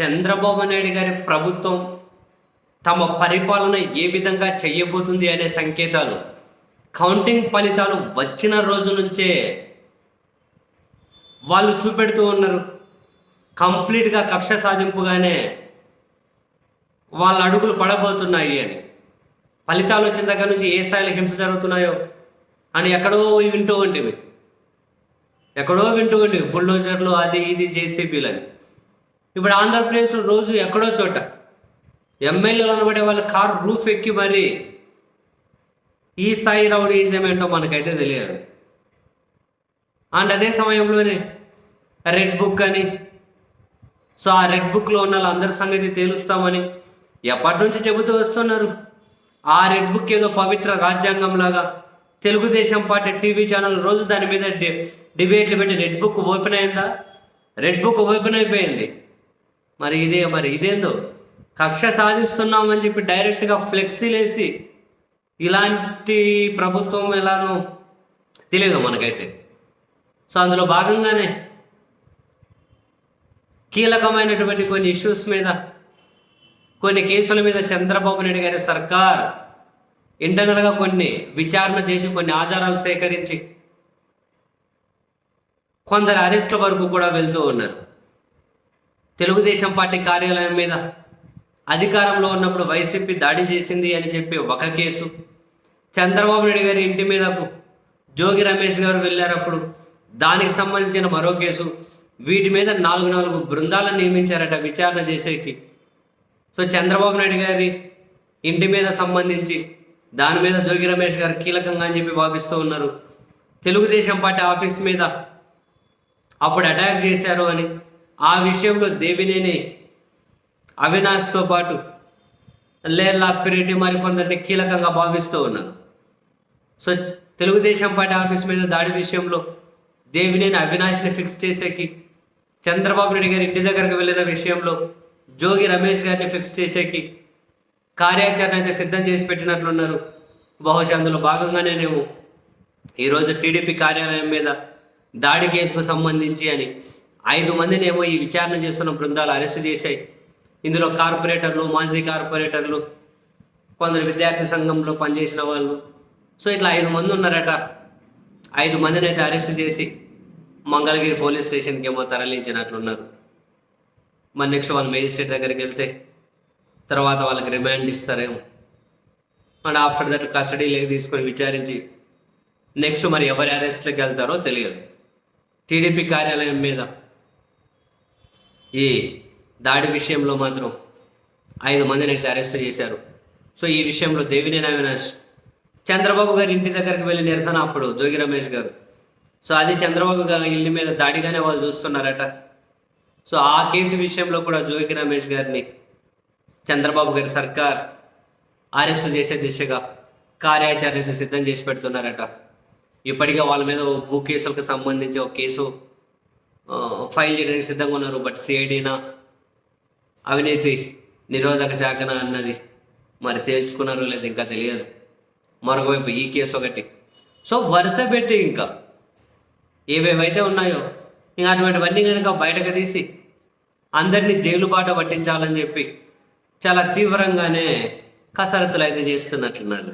చంద్రబాబు నాయుడు గారి ప్రభుత్వం తమ పరిపాలన ఏ విధంగా చేయబోతుంది అనే సంకేతాలు కౌంటింగ్ ఫలితాలు వచ్చిన రోజు నుంచే వాళ్ళు చూపెడుతూ ఉన్నారు. కంప్లీట్గా కక్ష సాధింపుగానే వాళ్ళ అడుగులు పడబోతున్నాయి అని. ఫలితాలు వచ్చిన దగ్గర నుంచి ఏ స్థాయిలో హింస జరుగుతున్నాయో అని ఎక్కడో వింటూ ఉండేవి. ఎక్కడో వింటూ ఉండేవి. బుల్డోజర్లు అది ఇది జేసీబీలు అని ఇప్పుడు ఆంధ్రప్రదేశ్లో రోజు ఎక్కడో చోట ఎమ్మెల్యేలు అనబడే వాళ్ళ కారు రూఫ్ ఎక్కి మరి ఈ స్థాయి రౌడీజం ఏంటో మనకైతే తెలియదు. అండ్ అదే సమయంలోనే రెడ్ బుక్ అని సో ఆ రెడ్ బుక్లో ఉన్న వాళ్ళందరి సంగతి తేలుస్తామని ఎప్పటి నుంచి చెబుతూ వస్తున్నారు? ఆ రెడ్ బుక్ ఏదో పవిత్ర రాజ్యాంగం లాగా తెలుగుదేశం పార్టీ టీవీ ఛానల్ రోజు దాని మీద డిబేట్లు పెట్టి రెడ్ బుక్ ఓపెన్ అయిందా? రెడ్ బుక్ ఓపెన్ అయిపోయింది. మరి ఇదే మరి ఇదేందో? కక్ష సాధిస్తున్నామని చెప్పి డైరెక్ట్గా ఫ్లెక్సీలేసి ఇలాంటి ప్రభుత్వం ఎలానో తెలియదు మనకైతే. సో అందులో భాగంగానే కీలకమైనటువంటి కొన్ని ఇష్యూస్ మీద కొన్ని కేసుల మీద చంద్రబాబు నాయుడు గారి సర్కార్ ఇంటర్నల్గా కొన్ని విచారణ చేసి కొన్ని ఆధారాలు సేకరించి కొందరు అరెస్టుల వరకు కూడా వెళ్తూ ఉన్నారు. తెలుగుదేశం పార్టీ కార్యాలయం మీద అధికారంలో ఉన్నప్పుడు వైసీపీ దాడి చేసింది అని చెప్పి ఒక కేసు. చంద్రబాబు నాయుడు గారి ఇంటి మీదకు జోగి రమేష్ గారు వెళ్ళారప్పుడు దానికి సంబంధించిన మరో కేసు. వీటి మీద నాలుగు నాలుగు బృందాలను నియమించారట విచారణ చేసేకి. సో చంద్రబాబు నాయుడు గారి ఇంటి మీద సంబంధించి దాని మీద జోగి రమేష్ గారు కీలకంగా అని చెప్పి భావిస్తూ ఉన్నారు. తెలుగుదేశం పార్టీ ఆఫీస్ మీద అప్పుడు అటాక్ చేశారు అని ఆ విషయంలో దేవినేని అవినాష్తో పాటు లేర్లా మరి మరికొందరిని కీలకంగా భావిస్తూ ఉన్నారు. సో తెలుగుదేశం పార్టీ ఆఫీస్ మీద దాడి విషయంలో దేవినేని అవినాష్ని ఫిక్స్ చేసేకి చంద్రబాబు నాయుడు గారి ఇంటి దగ్గరకు వెళ్ళిన విషయంలో జోగి రమేష్ గారిని ఫిక్స్ చేసేకి కార్యాచరణ అయితే సిద్ధం చేసి పెట్టినట్లున్నారు. బహుశా అందులో భాగంగానే నేను ఈరోజు టీడీపీ కార్యాలయం మీద దాడి కేసుకు సంబంధించి అని ఐదు మందిని ఏమో ఈ విచారణ చేస్తున్న బృందాలు అరెస్ట్ చేశాయి. ఇందులో కార్పొరేటర్లు మాజీ కార్పొరేటర్లు కొందరు విద్యార్థి సంఘంలో పనిచేసిన వాళ్ళు. సో ఇట్లా ఐదు మంది ఉన్నారట. ఐదు మందిని అయితే అరెస్ట్ చేసి మంగళగిరి పోలీస్ స్టేషన్కి ఏమో తరలించినట్లున్నారు. మరి నెక్స్ట్ వాళ్ళు మేజిస్ట్రేట్ దగ్గరికి వెళ్తే తర్వాత వాళ్ళకి రిమాండ్ ఇస్తారేమో. అండ్ ఆఫ్టర్ దట్ కస్టడీలోకి తీసుకొని విచారించి నెక్స్ట్ మరి ఎవరి అరెస్ట్లోకి వెళ్తారో తెలియదు. టీడీపీ కార్యాలయం మీద ఈ దాడి విషయంలో మాత్రం ఐదు మందిని అయితే అరెస్ట్ చేశారు. సో ఈ విషయంలో దేవినేని అవినాష్ చంద్రబాబు గారి ఇంటి దగ్గరికి వెళ్ళి నిరసన అప్పుడు జోగి రమేష్ గారు. సో అది చంద్రబాబు గారి ఇల్లు మీద దాడిగానే వాళ్ళు చూస్తున్నారట. సో ఆ కేసు విషయంలో కూడా జోగి రమేష్ గారిని చంద్రబాబు గారి సర్కార్ అరెస్టు చేసే దిశగా కార్యాచరణ సిద్ధం చేసి పెడుతున్నారట. ఇప్పటికే వాళ్ళ మీద ఓ భూ కేసులకు సంబంధించి ఒక కేసు ఫైల్ చేయడానికి సిద్ధంగా ఉన్నారు బట్ సిఐడినా అవినీతి నిరోధక శాఖన అన్నది మరి తేల్చుకున్నారో లేదు ఇంకా తెలియదు. మరొకవైపు ఈ కేసు ఒకటి. సో వరుస పెట్టి ఇంకా ఏవేవైతే ఉన్నాయో ఇంకా అటువంటివన్నీ కనుక బయటకు తీసి అందరినీ జైలు బాట పట్టించాలని చెప్పి చాలా తీవ్రంగానే కసరత్తులు అయితే చేస్తున్నట్లున్నారు.